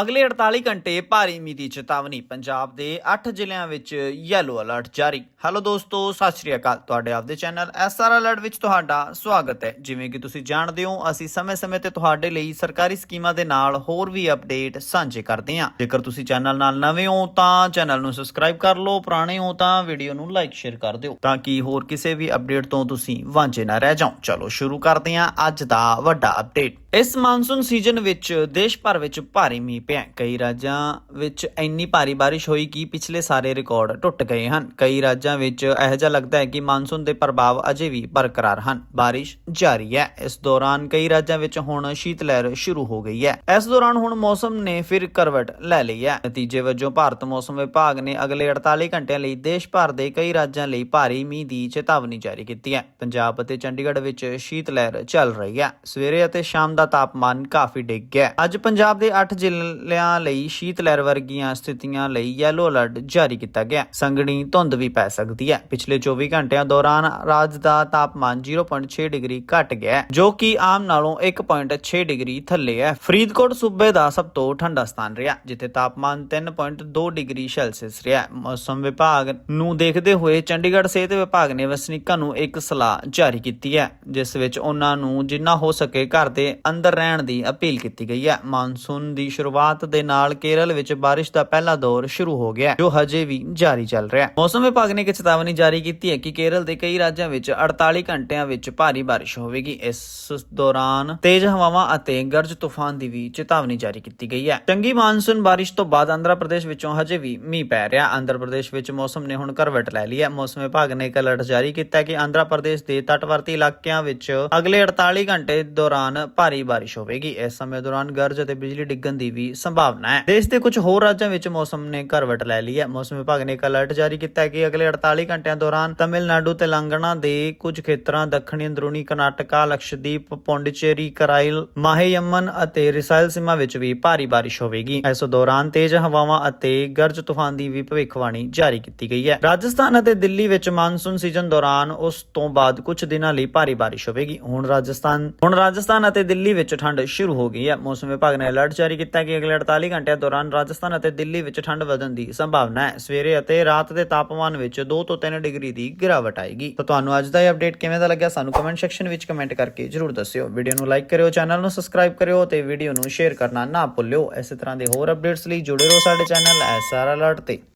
ਅਗਲੇ 48 ਘੰਟੇ ਭਾਰੀ ਮੀਂਹ ਦੀ ਚੇਤਾਵਨੀ, ਪੰਜਾਬ ਦੇ 8 ਜ਼ਿਲ੍ਹਿਆਂ ਵਿੱਚ ਯੈਲੋ ਅਲਰਟ ਜਾਰੀ। ਹੈਲੋ ਦੋਸਤੋ, ਸਤਿ ਸ਼੍ਰੀ ਅਕਾਲ। ਤੁਹਾਡੇ ਆਪਦੇ ਚੈਨਲ ਐਸਆਰ ਅਲਰਟ ਵਿੱਚ ਤੁਹਾਡਾ ਸਵਾਗਤ ਹੈ। ਜਿਵੇਂ ਕਿ ਤੁਸੀਂ ਜਾਣਦੇ ਹੋ, ਅਸੀਂ ਸਮੇਂ-ਸਮੇਂ ਤੇ ਤੁਹਾਡੇ ਲਈ ਸਰਕਾਰੀ ਸਕੀਮਾਂ ਦੇ ਨਾਲ ਹੋਰ ਵੀ ਅਪਡੇਟ ਸਾਂਝੇ ਕਰਦੇ ਹਾਂ। ਜੇਕਰ ਤੁਸੀਂ ਚੈਨਲ ਨਾਲ ਨਵੇਂ ਹੋ, ਤਾਂ ਚੈਨਲ ਨੂੰ ਸਬਸਕ੍ਰਾਈਬ ਕਰ ਲਓ। ਪੁਰਾਣੇ ਹੋ, ਤਾਂ ਵੀਡੀਓ ਨੂੰ ਲਾਈਕ ਸ਼ੇਅਰ ਕਰ ਦਿਓ। ਤਾਂ ਕਿ ਹੋਰ ਕਿਸੇ ਵੀ ਅਪਡੇਟ ਤੋਂ ਤੁਸੀਂ ਵਾਂਝੇ ਨਾ ਰਹਿ ਜਾਓ। ਚਲੋ, ਸ਼ੁਰੂ ਕਰਦੇ ਹਾਂ ਅੱਜ ਦਾ ਵੱਡਾ ਅਪਡੇਟ ਇਸ ਮਾਨਸੂਨ ਸੀਜ਼ਨ ਵਿੱਚ ਦੇਸ਼ ਭਰ ਵਿੱਚ ਭਾਰੀ ਮੀਂਹ ਪਿਆ। ਕਈ ਰਾਜਾਂ ਵਿੱਚ ਇੰਨੀ ਭਾਰੀ ਬਾਰਿਸ਼ ਹੋਈ ਕਿ ਪਿਛਲੇ ਸਾਰੇ ਰਿਕਾਰਡ ਟੁੱਟ ਗਏ ਹਨ। ਕਈ ਰਾਜਾਂ ਵਿੱਚ ਇਹੋ ਲੱਗਦਾ ਹੈ ਕਿ ਮਾਨਸੂਨ ਦੇ ਪ੍ਰਭਾਵ ਅਜੇ ਵੀ ਬਰਕਰਾਰ ਹਨ। ਬਾਰਿਸ਼ ਜਾਰੀ ਹੈ। ਇਸ ਦੌਰਾਨ ਕਈ ਰਾਜਾਂ ਵਿੱਚ ਹੁਣ ਸ਼ੀਤ ਲਹਿਰ ਸ਼ੁਰੂ ਹੋ ਗਈ ਹੈ। ਇਸ ਦੌਰਾਨ ਹੁਣ ਮੌਸਮ ਨੇ ਫਿਰ ਕਰਵਟ ਲੈ ਲਈ ਹੈ। ਨਤੀਜੇ ਵਜੋਂ ਭਾਰਤ ਮੌਸਮ ਵਿਭਾਗ ਨੇ ਅਗਲੇ 48 ਘੰਟਿਆਂ ਲਈ ਦੇਸ਼ ਭਰ ਦੇ ਕਈ ਰਾਜਾਂ ਲਈ ਭਾਰੀ ਮੀਂਹ ਦੀ ਚੇਤਾਵਨੀ ਜਾਰੀ ਕੀਤੀ ਹੈ। ਪੰਜਾਬ ਅਤੇ ਚੰਡੀਗੜ੍ਹ ਵਿੱਚ ਸ਼ੀਤ ਲਹਿਰ ਚੱਲ ਰਹੀ ਹੈ। ਸਵੇਰੇ ਅਤੇ ਸ਼ਾਮ ਦਾ ਤਾਪਮਾਨ ਕਾਫੀ ਡਿੱਗ ਗਿਆ। ਅੱਜ ਪੰਜਾਬ ਦੇ 8 ਜ਼ਿਲ੍ਹਿਆਂ ਲਈ ਸ਼ੀਤ ਲਹਿਰ ਵਰਗੀਆਂ ਸਥਿਤੀਆਂ ਲਈ ਯੈਲੋ ਅਲਰਟ ਜਾਰੀ ਕੀਤਾ ਗਿਆ। ਸੰਘਣੀ ਧੁੰਦ ਵੀ ਪੈ ਸਕਦੀ ਹੈ। ਪਿਛਲੇ 24 ਘੰਟਿਆਂ ਦੌਰਾਨ ਰਾਜ ਦਾ ਤਾਪਮਾਨ 0.6 ਡਿਗਰੀ ਘਟ ਗਿਆ ਜੋ ਕਿ ਆਮ ਨਾਲੋਂ 1.6 ਡਿਗਰੀ ਥੱਲੇ ਹੈ। ਫਰੀਦਕੋਟ ਸੂਬੇ ਦਾ ਸਭ ਤੋਂ ਠੰਡਾ ਸਥਾਨ ਰਿਹਾ, ਜਿੱਥੇ ਤਾਪਮਾਨ 3.2 ਡਿਗਰੀ ਸੈਲਸੀਅਸ ਰਿਹਾ ਮੌਸਮ ਵਿਭਾਗ ਨੂੰ ਦੇਖਦੇ ਹੋਏ ਚੰਡੀਗੜ੍ਹ ਸਿਹਤ ਵਿਭਾਗ ਨੇ ਵਸਨੀਕਾਂ ਨੂੰ ਇੱਕ ਸਲਾਹ ਜਾਰੀ ਕੀਤੀ ਹੈ, ਜਿਸ ਵਿੱਚ ਉਹਨਾਂ ਨੂੰ ਜਿੰਨਾ ਹੋ ਸਕੇ ਘਰ ਦੇ ਅੰਦਰ ਰਹਿਣ ਦੀ ਅਪੀਲ ਕੀਤੀ ਗਈ ਹੈ। ਮਾਨਸੂਨ ਦੀ ਸ਼ੁਰੂਆਤ ਦੇ ਨਾਲ ਕੇਰਲ ਵਿੱਚ ਬਾਰਿਸ਼ ਦਾ ਪਹਿਲਾ ਦੌਰ ਸ਼ੁਰੂ ਹੋ ਗਿਆ ਜੋ ਹਜੇ ਵੀ ਜਾਰੀ ਚੱਲ ਰਿਹਾ ਹੈ। ਮੌਸਮ ਵਿਭਾਗ ਨੇ ਇੱਕ ਚੇਤਾਵਨੀ ਜਾਰੀ ਕੀਤੀ ਹੈ ਕਿ ਕੇਰਲ ਦੇ ਕਈ ਰਾਜਾਂ ਵਿੱਚ 48 ਘੰਟਿਆਂ ਵਿੱਚ ਭਾਰੀ ਬਾਰਿਸ਼ ਹੋਵੇਗੀ। ਇਸ ਦੌਰਾਨ ਤੇਜ਼ ਹਵਾਵਾਂ ਅਤੇ ਗਰਜ ਤੂਫਾਨ ਦੀ ਵੀ ਚੇਤਾਵਨੀ ਜਾਰੀ ਕੀਤੀ ਗਈ ਹੈ। ਚੰਗੀ ਮਾਨਸੂਨ ਬਾਰਿਸ਼ ਤੋਂ ਬਾਅਦ ਆਂਧਰਾ ਪ੍ਰਦੇਸ਼ ਵਿੱਚੋਂ ਹਜੇ ਵੀ ਮੀਂਹ ਪੈ ਰਿਹਾ ਆਂਧਰਾ ਪ੍ਰਦੇਸ਼ ਵਿੱਚ ਮੌਸਮ ਨੇ ਹੁਣ ਕਰਵਟ ਲੈ ਲਈ ਹੈ। ਮੌਸਮ ਵਿਭਾਗ ਨੇ ਇੱਕ ਅਲਰਟ ਜਾਰੀ ਕੀਤਾ ਕਿ ਆਂਧਰਾ ਪ੍ਰਦੇਸ਼ ਦੇ ਤਟਵਰਤੀ ਇਲਾਕਿਆਂ ਵਿੱਚ ਅਗਲੇ 48 ਘੰਟੇ ਦੌਰਾਨ ਭਾਰੀ ਬਾਰਿਸ਼ ਹੋਵੇਗੀ। ਇਸ ਸਮੇਂ ਦੌਰਾਨ ਗਰਜ ਅਤੇ ਬਿਜਲੀ ਡਿੱਗਣ ਦੀ ਵੀ ਸੰਭਾਵਨਾ ਹੈ। ਦੇਸ਼ ਦੇ ਕੁਝ ਹੋਰ ਰਾਜਾਂ ਵਿੱਚ ਮੌਸਮ ਨੇ ਕਰਵਟ ਲੈ ਲਈ ਹੈ। ਮੌਸਮ ਵਿਭਾਗ ਨੇ ਇੱਕ ਅਲਰਟ ਜਾਰੀ ਕੀਤਾ ਹੈ ਕਿ ਅਗਲੇ 48 ਘੰਟਿਆਂ ਦੌਰਾਨ ਤਮਿਲਨਾਡੂ, ਤੇਲੰਗਾਨਾ ਦੇ ਕੁਝ ਖੇਤਰਾਂ, ਦੱਖਣੀ ਅੰਦਰੂਨੀ ਕਰਨਾਟਕਾ, ਲਕਸ਼ਦੀਪ, ਪੌਂਡੀਚੇਰੀ ਕਰਾਈਲ ਮਾਹੇਯਮਨ ਅਤੇ ਰਿਸਾਇਲ ਰਿਸਾਇਲਸੀਮਾ ਵਿੱਚ ਵੀ ਭਾਰੀ ਬਾਰਿਸ਼ ਹੋਵੇਗੀ। ਇਸ ਦੌਰਾਨ ਤੇਜ਼ ਹਵਾਵਾਂ ਅਤੇ ਗਰਜ ਤੂਫਾਨ ਦੀ ਵੀ ਭਵਿੱਖਬਾਣੀ ਜਾਰੀ ਕੀਤੀ ਗਈ ਹੈ। ਰਾਜਸਥਾਨ ਅਤੇ ਦਿੱਲੀ ਵਿੱਚ ਮਾਨਸੂਨ ਸੀਜ਼ਨ ਦੌਰਾਨ ਉਸ ਤੋਂ ਬਾਅਦ ਕੁਝ ਦਿਨਾਂ ਲਈ ਭਾਰੀ ਬਾਰਿਸ਼ ਹੋਵੇਗੀ। ਹੁਣ ਰਾਜਸਥਾਨ ਹੁਣ ਰਾਜਸਥਾਨ ਅਤੇ ਦਿੱਲੀ ਦਿੱਲੀ ਵਿੱਚ ਠੰਡ ਸ਼ੁਰੂ ਹੋ ਗਈ ਹੈ। ਮੌਸਮ ਵਿਭਾਗ ਨੇ ਅਲਰਟ ਜਾਰੀ ਕੀਤਾ ਕਿ ਅਗਲੇ 48 ਘੰਟਿਆਂ ਦੌਰਾਨ ਰਾਜਸਥਾਨ ਅਤੇ ਦਿੱਲੀ ਵਿੱਚ ਠੰਡ ਵਧਣ ਦੀ ਸੰਭਾਵਨਾ ਹੈ। ਸਵੇਰੇ ਅਤੇ ਰਾਤ ਦੇ ਤਾਪਮਾਨ ਵਿੱਚ 2 ਤੋਂ 3 ਡਿਗਰੀ ਦੀ ਗਿਰਾਵਟ ਆਏਗੀ। ਤਾਂ ਤੁਹਾਨੂੰ ਅੱਜ ਦਾ ਇਹ ਅਪਡੇਟ ਕਿਵੇਂ ਦਾ ਲੱਗਿਆ ਸਾਨੂੰ ਕਮੈਂਟ ਸੈਕਸ਼ਨ ਵਿੱਚ ਕਮੈਂਟ ਕਰਕੇ ਜਰੂਰ ਦੱਸਿਓ। ਵੀਡੀਓ ਨੂੰ ਲਾਈਕ ਕਰਿਓ, ਚੈਨਲ ਨੂੰ ਸਬਸਕ੍ਰਾਈਬ ਕਰਿਓ ਤੇ ਵੀਡੀਓ ਨੂੰ ਸ਼ੇਅਰ ਕਰਨਾ ਨਾ ਭੁੱਲਿਓ। ਇਸੇ ਤਰ੍ਹਾਂ ਦੇ ਹੋਰ ਅਪਡੇਟਸ ਲਈ ਜੁੜੇ ਰਹੋ ਸਾਡੇ ਚੈਨਲ ਐਸਆਰ ਅਲਰਟ ਤੇ।